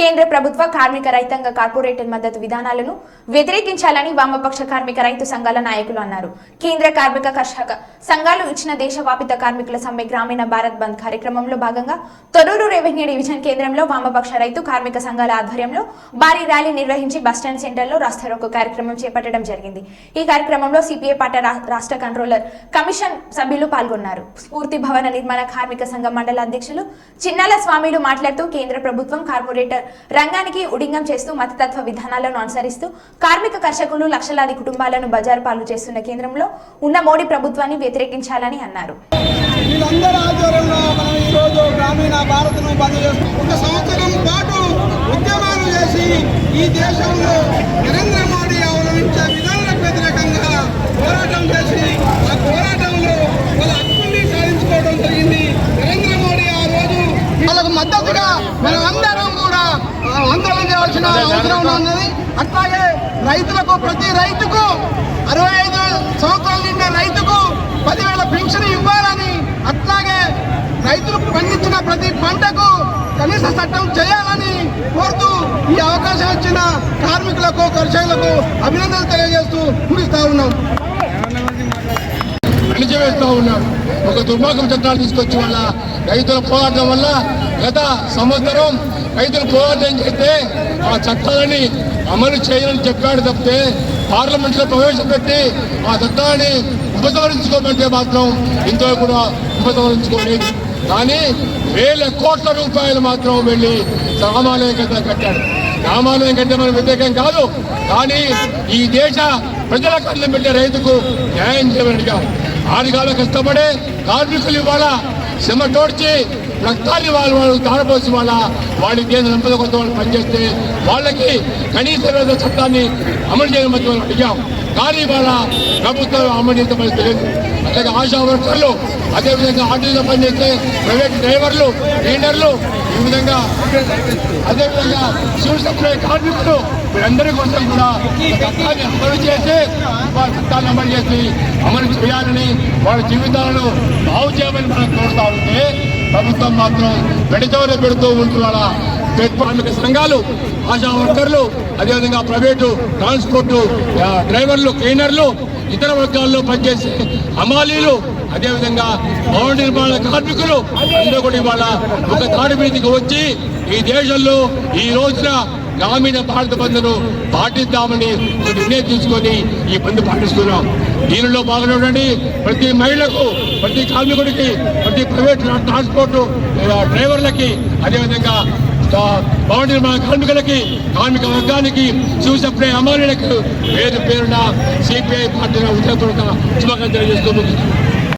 కేంద్ర ప్రభుత్వ కార్మిక రైతాంగ కార్పొరేటర్ మద్దతు విధానాలను వ్యతిరేకించాలని వామపక్ష కార్మిక రైతు సంఘాల నాయకులు అన్నారు. కేంద్ర కార్మిక కర్షక సంఘాలు ఇచ్చిన దేశవ్యాపిత కార్మికుల సమ్మె గ్రామీణ భారత్ బంద్ కార్యక్రమంలో భాగంగా తొరూరు రెవెన్యూ డివిజన్ కేంద్రంలో వామపక్ష రైతు కార్మిక సంఘాల ఆధ్వర్యంలో భారీ ర్యాలీ నిర్వహించి బస్టాండ్ సెంటర్లో రాస్తారోకో కార్యక్రమం చేపట్టడం జరిగింది. ఈ కార్యక్రమంలో సిపిఐ పాట రాష్ట్ర కంట్రోలర్ కమిషన్ సభ్యులు పాల్గొన్నారు. స్ఫూర్తి భవన నిర్మాణ కార్మిక సంఘం మండల అధ్యక్షులు చిన్నాల స్వామిలు మాట్లాడుతూ కేంద్ర ప్రభుత్వం కార్పొరేటర్ రంగానికి ఉడింగం చేస్తూ మతతత్వ విధానాలను అనుసరిస్తూ కార్మిక కర్షకులు లక్షలాది కుటుంబాలను బజారు పాలు చేస్తున్న కేంద్రంలో ఉన్న మోడీ ప్రభుత్వాన్ని వ్యతిరేకించాలని అన్నారు. వీళ్ళందరి ఆధ్వర్యంలో మనం ఈరోజు గ్రామీణ భారత్ను బంద్ చేస్తాం. ఒక సంవత్సరం పాటు ఉద్యమాలు చేసి ఈ దేశంలో నరేంద్ర మోడీ అవలంబించే విధానాలకు వ్యతిరేకంగా పోరాటం చేసి ఆ పోరాటంలో వాళ్ళ హక్కుల్ని సాధించుకోవడం జరిగింది నరేంద్ర మోడీ ఆ రోజు. వాళ్ళకు మద్దతుగా మనం అందరం చేయాల్సిన అవసరం ఉన్నది. అట్లాగే రైతులకు ప్రతి రైతుకు అరవై ఐదు సంవత్సరాల నిండే రైతుకు పదివేల పెన్షన్ ఇవ్వాలని అట్లాగే రైతులు పండించిన ప్రతి పంటకు కనీస చట్టం చేయాలని కోరుతూ ఈ అవకాశం ఇచ్చిన కార్మికులకు కర్షకులకు అభినందనలు తెలియజేస్తూ ముగిస్తా ఉన్నాం. అణిచివేస్తూ ఉన్నారు. ఒక దుర్మార్గం చట్టాలు తీసుకొచ్చి వల్ల రైతుల పోరాటం వల్ల గత సంవత్సరం రైతులు పోరాటం చేస్తే ఆ చట్టాలని అమలు చేయాలని చెప్పాడు తప్పితే పార్లమెంట్లో ప్రవేశపెట్టి ఆ చట్టాన్ని ఉపసంహరించుకోమంటే మాత్రం ఇంతో కూడా ఉపసంహరించుకోలేదు. కానీ వేల కోట్ల రూపాయలు మాత్రం వెళ్ళి రామాలయం కదా కట్టాడు. రామాలయం కంటే మనం వ్యతిరేకం కాదు కానీ ఈ దేశ ప్రజల కళ్ళు పెట్టే రైతుకు న్యాయం చేయమని అడిగాం కష్టపడే కార్మికులు ఇవాళ శ్రమ తోడ్చి రక్తాన్ని వాళ్ళు వాళ్ళు తారపోసి వాళ్ళ వాళ్ళ కేంద్ర సంపద కొత్త వాళ్ళు పనిచేస్తే వాళ్ళకి కనీస వేద చట్టాన్ని అమలు చేయడం మధ్య అడిగాం. కానీ ఇవాళ ప్రభుత్వం అమలు చేసే పరిస్థితి లేదు. అట్లాగే ఆశా వర్కర్లు అదేవిధంగా ఆటోలో పనిచేసే ప్రైవేట్ డ్రైవర్లు ట్రైనర్లు ఈ విధంగా అదేవిధంగా సివిల్ సప్లై కార్మికులు వీరందరి కోసం కూడా చట్టాన్ని అమలు చేసి వారి చట్టాన్ని అమలు చేసి అమలు చేయాలని వాళ్ళ జీవితాలను బాగు చేయమని మనం కోరుతా ఉంటే ప్రభుత్వం మాత్రం పెడితోనే పెడుతూ ఉంటున్నారా కార్మిక సంఘాలు ఆశా వర్కర్లు అదేవిధంగా ప్రైవేటు ట్రాన్స్పోర్ట్ డ్రైవర్లు క్లీనర్లు ఇతర వర్గాల్లో పనిచేసే హమాలీలు అదేవిధంగా భవన నిర్మాణ కార్మికులు అందరూ కూడా ఇవాళ ఒక తాడి మీదకి వచ్చి ఈ దేశంలో ఈ రోజున గ్రామీణ భారత బంద్ను పాటిద్దామని ఒక నిర్ణయం తీసుకొని ఈ బంద్ పాటిస్తున్నాం. దీనిలో భాగంగా ప్రతి మహిళకు ప్రతి కార్మికుడికి ప్రతి ప్రైవేట్ ట్రాన్స్పోర్ట్ డ్రైవర్లకి అదేవిధంగా ఆ, భవన నిర్మాణ కార్మికులకి కార్మిక వర్గానికి శివసప్లై అమాలీలకు పేరు పేరున సిపిఐ పార్టీ ఉద్యోగపూర్వక శుభాకాంక్షలు చేస్తూ ముగిస్తున్నాను.